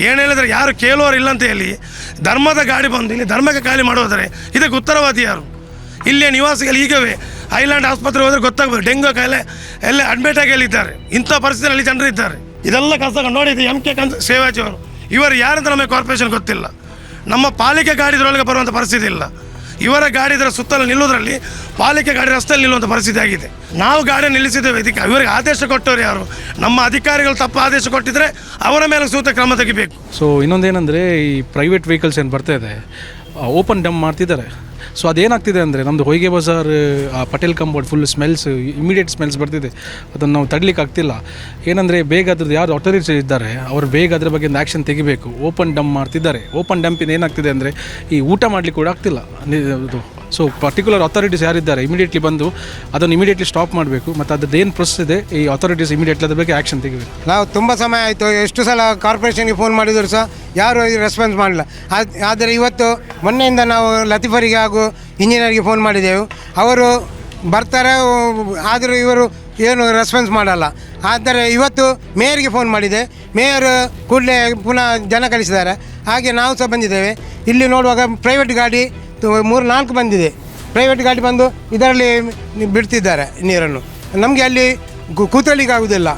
ಏನು ಹೇಳಿದ್ರೆ ಯಾರು ಇಲ್ಲ ಅಂತ ಹೇಳಿ ಧರ್ಮದ ಗಾಡಿ ಬಂದು ಇಲ್ಲಿ ಧರ್ಮಕ್ಕೆ ಖಾಲಿ ಮಾಡೋದರೆ ಇದಕ್ಕೆ ಉತ್ತರವಾದಿ ಯಾರು? ಇಲ್ಲಿಯ ನಿವಾಸಿಗಳು ಈಗವೇ ಐಲ್ಯಾಂಡ್ ಆಸ್ಪತ್ರೆ ಹೋದರೆ ಗೊತ್ತಾಗ್ಬೋದು. ಡೆಂಗು ಕಾಯಿಲೆ ಎಲ್ಲ ಅಡ್ಮಿಟ್ ಆಗಿ ಹೇಳಿದ್ದಾರೆ ಇಂಥ ಪರಿಸ್ಥಿತಿಯಲ್ಲಿ ಜನರು ಇದ್ದಾರೆ. ಇದೆಲ್ಲ ಕಸ ನೋಡಿದ್ದು ಎಂ ಕೆ ಕಂದ ಸೇವಾಜಿ ಅವರು. ಇವರು ಯಾರಂತ ನಮಗೆ ಕಾರ್ಪೊರೇಷನ್ ಗೊತ್ತಿಲ್ಲ. ನಮ್ಮ ಪಾಲಿಕೆ ಗಾಡಿದ್ರೊಳಗೆ ಬರುವಂಥ ಪರಿಸ್ಥಿತಿ ಇಲ್ಲ. ಇವರ ಗಾಡಿ ಇದರ ಸುತ್ತಲೂ ನಿಲ್ಲುವುದರಲ್ಲಿ ಪಾಲಿಕೆ ಗಾಡಿ ರಸ್ತೆಯಲ್ಲಿ ನಿಲ್ಲುವಂಥ ಪರಿಸ್ಥಿತಿ ಆಗಿದೆ. ನಾವು ಗಾಡಿ ನಿಲ್ಲಿಸಿದ್ದೇವೆ. ಇದಕ್ಕೆ ಇವರಿಗೆ ಆದೇಶ ಕೊಟ್ಟವರು ಯಾರು? ನಮ್ಮ ಅಧಿಕಾರಿಗಳು ತಪ್ಪು ಆದೇಶ ಕೊಟ್ಟಿದ್ರೆ ಅವರ ಮೇಲೆ ಸೂಕ್ತ ಕ್ರಮ ತೆಗಿಬೇಕು. ಸೊ ಇನ್ನೊಂದೇನೆಂದರೆ ಈ ಪ್ರೈವೇಟ್ ವೆಹಿಕಲ್ಸ್ ಏನು ಬರ್ತಾ ಇದೆ? ಓಪನ್ ಡಮ್ ಮಾಡ್ತಿದ್ದಾರೆ. ಸೊ ಅದೇನಾಗ್ತಿದೆ ಅಂದರೆ ನಮ್ಮದು ಹೊಯ್ಗೆ ಬಜಾರ್, ಆ, ಪಟೇಲ್ ಕಂಬೋರ್ಡ್ ಫುಲ್ ಸ್ಮೆಲ್ಸ್ ಇಮಿಡಿಯೇಟ್ ಸ್ಮೆಲ್ಸ್ ಬರ್ತಿದೆ. ಅದನ್ನು ನಾವು ತಡಲಿಕ್ಕೆ ಆಗ್ತಿಲ್ಲ. ಏನಂದರೆ ಬೇಗ ಅದ್ರದ್ದು ಯಾರು ಅಥಾರಿಟಿ ಇದ್ದಾರೆ, ಅವರು ಬೇಗ ಅದ್ರ ಬಗ್ಗೆ ಒಂದು ಆ್ಯಕ್ಷನ್ ತೆಗಿಬೇಕು. ಓಪನ್ ಡಂಪ್ ಮಾಡ್ತಿದ್ದಾರೆ. ಓಪನ್ ಡಂಪಿಂದ ಏನಾಗ್ತಿದೆ ಅಂದರೆ ಈ ಊಟ ಮಾಡಲಿಕ್ಕೆ ಕೂಡ ಆಗ್ತಿಲ್ಲ. ಇದು ಸೊ ಪರ್ಟಿಕ್ಯುಲರ್ ಅಥಾರಿಟೀಸ್ ಯಾರಿದ್ದಾರೆ ಇಮಿಡಿಯೇಟ್ಲಿ ಬಂದು ಅದನ್ನು ಇಮಿಡಿಯೇಟ್ಲಿ ಸ್ಟಾಪ್ ಮಾಡಬೇಕು. ಮತ್ತು ಏನು ಪ್ರೊಸೆಸ್ ಇದೆ, ಈ ಅಥಾರಿಟೀಸ್ ಇಮಿಡಿಯೇಟ್ಲಿ ಅದ್ರ ಬಗ್ಗೆ ಆ್ಯಕ್ಷನ್ ತೆಗಿಬೇಕು. ನಾವು ತುಂಬ ಸಮಯ ಆಯಿತು, ಎಷ್ಟು ಸಲ ಕಾರ್ಪೊರೇಷನ್ಗೆ ಫೋನ್ ಮಾಡಿದ್ರು ಸಹ ಯಾರು ರೆಸ್ಪಾನ್ಸ್ ಮಾಡಲಿಲ್ಲ. ಆದ್- ಆದರೆ ಇವತ್ತು ಮೊನ್ನೆಯಿಂದ ನಾವು ಲತೀಫರಿಗೆ ಹಾಗೂ ಇಂಜಿನಿಯರ್ಗೆ ಫೋನ್ ಮಾಡಿದೆವು. ಅವರು ಬರ್ತಾರೆ ಆದರೂ ಇವರು ಏನು ರೆಸ್ಪಾನ್ಸ್ ಮಾಡಲ್ಲ. ಆದರೆ ಇವತ್ತು ಮೇಯರ್ಗೆ ಫೋನ್ ಮಾಡಿದೆ. ಮೇಯರ್ ಕೂಡಲೇ ಪುನಃ ಜನ ಕಳಿಸಿದ್ದಾರೆ. ಹಾಗೆ ನಾವು ಸಹ ಬಂದಿದ್ದೇವೆ. ಇಲ್ಲಿ ನೋಡುವಾಗ ಪ್ರೈವೇಟ್ ಗಾಡಿ ಮೂರು ನಾಲ್ಕು ಬಂದಿದೆ. ಪ್ರೈವೇಟ್ ಗಾಡಿ ಬಂದು ಇದರಲ್ಲಿ ಬಿಡ್ತಿದ್ದಾರೆ ನೀರನ್ನು. ನಮಗೆ ಅಲ್ಲಿ ಕು- ಕೂತ್ಕೊಳ್ಳಿಕ್ಕೆ ಆಗುವುದಿಲ್ಲ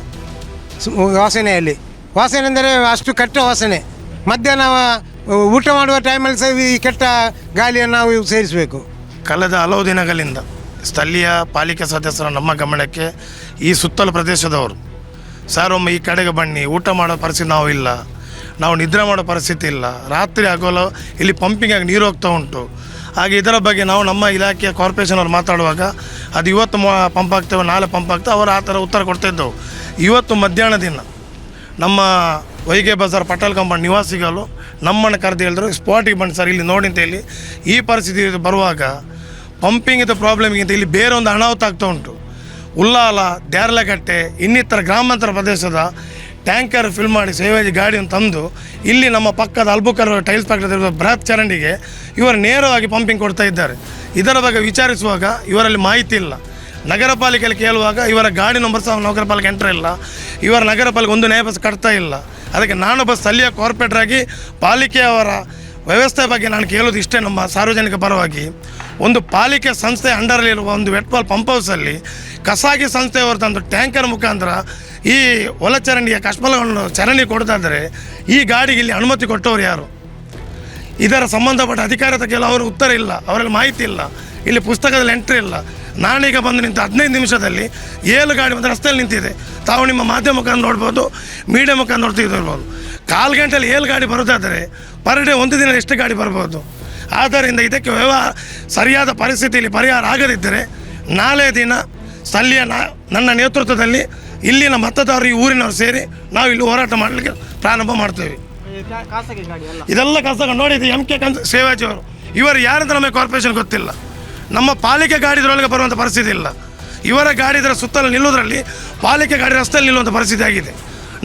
ವಾಸನೆಯಲ್ಲಿ. ವಾಸನೆ ಅಂದರೆ ಅಷ್ಟು ಕೆಟ್ಟ ವಾಸನೆ. ಮಧ್ಯಾಹ್ನ ಊಟ ಮಾಡುವ ಟೈಮಲ್ಲಿ ಸಹ ಈ ಕೆಟ್ಟ ಗಾಳಿಯನ್ನು ನಾವು ಸೇರಿಸಬೇಕು. ಕಳೆದ ಹಲವು ದಿನಗಳಿಂದ ಸ್ಥಳೀಯ ಪಾಲಿಕೆ ಸದಸ್ಯರ ನಮ್ಮ ಗಮನಕ್ಕೆ ಈ ಸುತ್ತಲ ಪ್ರದೇಶದವರು, ಸರ್, ಒಮ್ಮೆ ಈ ಕಡೆಗೆ ಬನ್ನಿ. ಊಟ ಮಾಡೋ ಪರಿಸ್ಥಿತಿ ನಾವು ಇಲ್ಲ. ನಾವು ನಿದ್ರೆ ಮಾಡೋ ಪರಿಸ್ಥಿತಿ ಇಲ್ಲ. ರಾತ್ರಿ ಆಗೋಲ್ಲ, ಇಲ್ಲಿ ಪಂಪಿಂಗ್ ಆಗಿ ನೀರು ಹೋಗ್ತಾ ಉಂಟು. ಹಾಗೆ ಇದರ ಬಗ್ಗೆ ನಾವು ನಮ್ಮ ಇಲಾಖೆಯ ಕಾರ್ಪೊರೇಷನ್ ಅವ್ರು ಮಾತಾಡುವಾಗ ಅದು ಇವತ್ತು ಪಂಪ್ ಆಗ್ತೇವೆ, ನಾಳೆ ಪಂಪ್ ಆಗ್ತೇವೆ, ಅವರು ಆ ಥರ ಉತ್ತರ ಕೊಡ್ತಾಯಿದ್ದೆವು ಇವತ್ತು ಮಧ್ಯಾಹ್ನ ದಿನ ನಮ್ಮ ವೈಗೆ ಬಜಾರ್ ಪಟೇಲ್ ಕಂಪೌಂಡ್ ನಿವಾಸಿಗಳು ನಮ್ಮನ್ನು ಕರೆದು ಹೇಳಿದ್ರು ಸ್ಪಾಟಿಗೆ ಬಂದು ಸರ್, ಇಲ್ಲಿ ನೋಡಿ ಅಂತ ಹೇಳಿ. ಈ ಪರಿಸ್ಥಿತಿ ಬರುವಾಗ ಪಂಪಿಂಗ್ ಇದು ಪ್ರಾಬ್ಲಮ್ಗಿಂತ ಇಲ್ಲಿ ಬೇರೆ ಒಂದು ಅನಾಹುತ ಆಗ್ತಾ ಉಂಟು. ಉಲ್ಲಾಲ ದ್ಯಾರ್ಲಕಟ್ಟೆ ಇನ್ನಿತರ ಗ್ರಾಮಾಂತರ ಪ್ರದೇಶದ ಟ್ಯಾಂಕರ್ ಫಿಲ್ ಮಾಡಿ ಸೇವೇಜ್ ಗಾಡಿಯನ್ನು ತಂದು ಇಲ್ಲಿ ನಮ್ಮ ಪಕ್ಕದ ಅಲ್ಬುಕರ್ ಟೈಲ್ಸ್ ಪಕ್ಕದ ಬೃಹತ್ ಚರಂಡಿಗೆ ಇವರು ನೇರವಾಗಿ ಪಂಪಿಂಗ್ ಕೊಡ್ತಾ ಇದ್ದಾರೆ. ಇದರ ಬಗ್ಗೆ ವಿಚಾರಿಸುವಾಗ ಇವರಲ್ಲಿ ಮಾಹಿತಿ ಇಲ್ಲ. ನಗರ ಪಾಲಿಕೆಯಲ್ಲಿ ಕೇಳುವಾಗ ಇವರ ಗಾಡಿ ನಂಬರ್ ಸಹ ನಗರ ಪಾಲಿಕೆ ಎಂಟ್ರ್ ಇಲ್ಲ. ಇವರ ನಗರ ಪಾಲಿಕೆ ಒಂದು ನ್ಯಾಯ ಬಸ್ ಕಟ್ತಾ ಇಲ್ಲ. ಅದಕ್ಕೆ ನಾನೊಬ್ಬ ಸ್ಥಳೀಯ ಕಾರ್ಪೊರೇಟರ್ ಆಗಿ ಪಾಲಿಕೆಯವರ ವ್ಯವಸ್ಥೆ ಬಗ್ಗೆ ನಾನು ಕೇಳೋದು ಇಷ್ಟೇ ನಮ್ಮ ಸಾರ್ವಜನಿಕ ಪರವಾಗಿ. ಒಂದು ಪಾಲಿಕೆ ಸಂಸ್ಥೆ ಅಂಡರಲ್ಲಿರುವ ಒಂದು ವೆಟ್ಬಾಲ್ ಪಂಪ್ ಹೌಸಲ್ಲಿ ಕಸಾಗಿ ಸಂಸ್ಥೆಯವರು ತಂದು ಟ್ಯಾಂಕರ್ ಮುಖಾಂತರ ಈ ಒಳಚರಂಡಿಯ ಕಷ್ಮಲವನ್ನು ಚರಂಡಿ ಕೊಡ್ತಾ ಈ ಗಾಡಿಗೆ ಇಲ್ಲಿ ಅನುಮತಿ ಕೊಟ್ಟವರು ಯಾರು? ಇದರ ಸಂಬಂಧಪಟ್ಟ ಅಧಿಕಾರದ ಕೆಲವು ಅವರು ಉತ್ತರ ಇಲ್ಲ, ಅವರಲ್ಲಿ ಮಾಹಿತಿ ಇಲ್ಲ, ಇಲ್ಲಿ ಪುಸ್ತಕದಲ್ಲಿ ಎಂಟ್ರಿ ಇಲ್ಲ. ನಾನೀಗ ಬಂದು ನಿಂತು ಹದಿನೈದು ನಿಮಿಷದಲ್ಲಿ ಏಳು ಗಾಡಿ ಬಂದು ರಸ್ತೆಯಲ್ಲಿ ನಿಂತಿದೆ. ತಾವು ನಿಮ್ಮ ಮಾಧ್ಯಮ ಮುಖಾಂತರ ನೋಡ್ಬೋದು ಮೀಡಿಯಾ ಮುಖಾಂತರ ನೋಡ್ತಿರ್ಬೋದು ಕಾಲು ಗಂಟೆಯಲ್ಲಿ ಏಳು ಗಾಡಿ ಬರೋದಾದರೆ ಪರ್ ಡೇ ಒಂದು ದಿನ ಎಷ್ಟು ಗಾಡಿ ಬರ್ಬೋದು? ಆದ್ದರಿಂದ ಇದಕ್ಕೆ ವ್ಯವಹಾರ, ಸರಿಯಾದ ಪರಿಸ್ಥಿತಿಯಲ್ಲಿ ಪರಿಹಾರ ಆಗದಿದ್ದರೆ ನಾಳೆ ದಿನ ಸ್ಥಳೀಯ ನನ್ನ ನೇತೃತ್ವದಲ್ಲಿ ಇಲ್ಲಿನ ಮತದಾರರು ಈ ಊರಿನವರು ಸೇರಿ ನಾವು ಇಲ್ಲಿ ಹೋರಾಟ ಮಾಡಲಿಕ್ಕೆ ಪ್ರಾರಂಭ ಮಾಡ್ತೇವೆ. ಇದೆಲ್ಲ ಕಸ ನೋಡಿದ್ದು ಎಂ ಕೆ ಕಂದ ಸೇವಾಜಿ ಅವರು. ಇವರು ಯಾರಂತ ನಮಗೆ ಕಾರ್ಪೊರೇಷನ್ ಗೊತ್ತಿಲ್ಲ. ನಮ್ಮ ಪಾಲಿಕೆ ಗಾಡಿದ್ರೊಳಗೆ ಬರುವಂಥ ಪರಿಸ್ಥಿತಿ ಇಲ್ಲ. ಇವರ ಗಾಡಿ ಇದರ ಸುತ್ತಲೂ ನಿಲ್ಲುವುದರಲ್ಲಿ ಪಾಲಿಕೆ ಗಾಡಿ ರಸ್ತೆಯಲ್ಲಿ ನಿಲ್ಲುವಂಥ ಪರಿಸ್ಥಿತಿ ಆಗಿದೆ.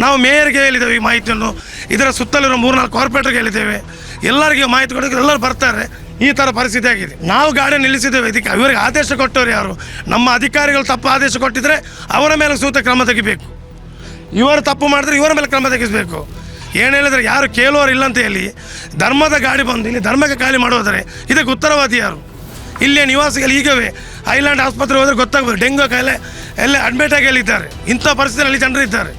ನಾವು ಮೇಯರ್ಗೆ ಹೇಳಿದ್ದೇವೆ ಈ ಮಾಹಿತಿಯನ್ನು. ಇದರ ಸುತ್ತಲಿರೋ ಮೂರ್ನಾಲ್ಕು ಕಾರ್ಪೊರೇಟರ್ಗೆ ಹೇಳಿದ್ದೇವೆ. ಎಲ್ಲರಿಗೆ ಮಾಹಿತಿ ಕೊಡೋಕೆ ಎಲ್ಲರೂ ಬರ್ತಾರೆ. ಈ ಥರ ಪರಿಸ್ಥಿತಿ ಆಗಿದೆ. ನಾವು ಗಾಡಿ ನಿಲ್ಲಿಸಿದ್ದೇವೆ. ಇದಕ್ಕೆ ಇವರಿಗೆ ಆದೇಶ ಕೊಟ್ಟವ್ರು ಯಾರು? ನಮ್ಮ ಅಧಿಕಾರಿಗಳು ತಪ್ಪು ಆದೇಶ ಕೊಟ್ಟಿದ್ರೆ ಅವರ ಮೇಲೆ ಸೂಕ್ತ ಕ್ರಮ ತೆಗಿಬೇಕು. ಇವರು ತಪ್ಪು ಮಾಡಿದ್ರೆ ಇವರ ಮೇಲೆ ಕ್ರಮ ತೆಗಿಸಬೇಕು. ಏನು ಹೇಳಿದ್ರೆ ಯಾರು ಕೇಳುವವರು ಇಲ್ಲ ಅಂತ ಹೇಳಿ ಧರ್ಮದ ಗಾಡಿ ಬಂದು ಇಲ್ಲಿ ಧರ್ಮಕ್ಕೆ ಖಾಲಿ ಮಾಡೋದ್ರೆ ಇದಕ್ಕೆ ಉತ್ತರವಾದಿ ಯಾರು? ಇಲ್ಲಿಯ ನಿವಾಸಿಗಳು ಈಗವೇ ಐಲ್ಯಾಂಡ್ ಆಸ್ಪತ್ರೆ ಹೋದರೆ ಗೊತ್ತಾಗ್ಬೋದು. ಡೆಂಗು ಕಾಯಿಲೆ ಎಲ್ಲ ಅಡ್ಮಿಟ್ ಆಗಿ ಹೇಳಿದ್ದಾರೆ ಇಂಥ ಪರಿಸ್ಥಿತಿಯಲ್ಲಿ ಜನರು ಇದ್ದಾರೆ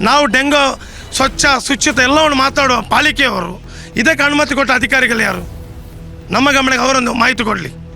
ನಾವು ಡೆಂಗೋ, ಸ್ವಚ್ಛ ಶುಚಿತ ಎಲ್ಲವನ್ನು ಮಾತಾಡುವ ಪಾಲಿಕೆಯವರು ಇದಕ್ಕೆ ಅನುಮತಿ ಕೊಟ್ಟ ಅಧಿಕಾರಿಗಳು ಯಾರು? ನಮ್ಮ ಗಮನಕ್ಕೆ ಅವರೊಂದು ಮಾಹಿತಿ ಕೊಡಲಿ.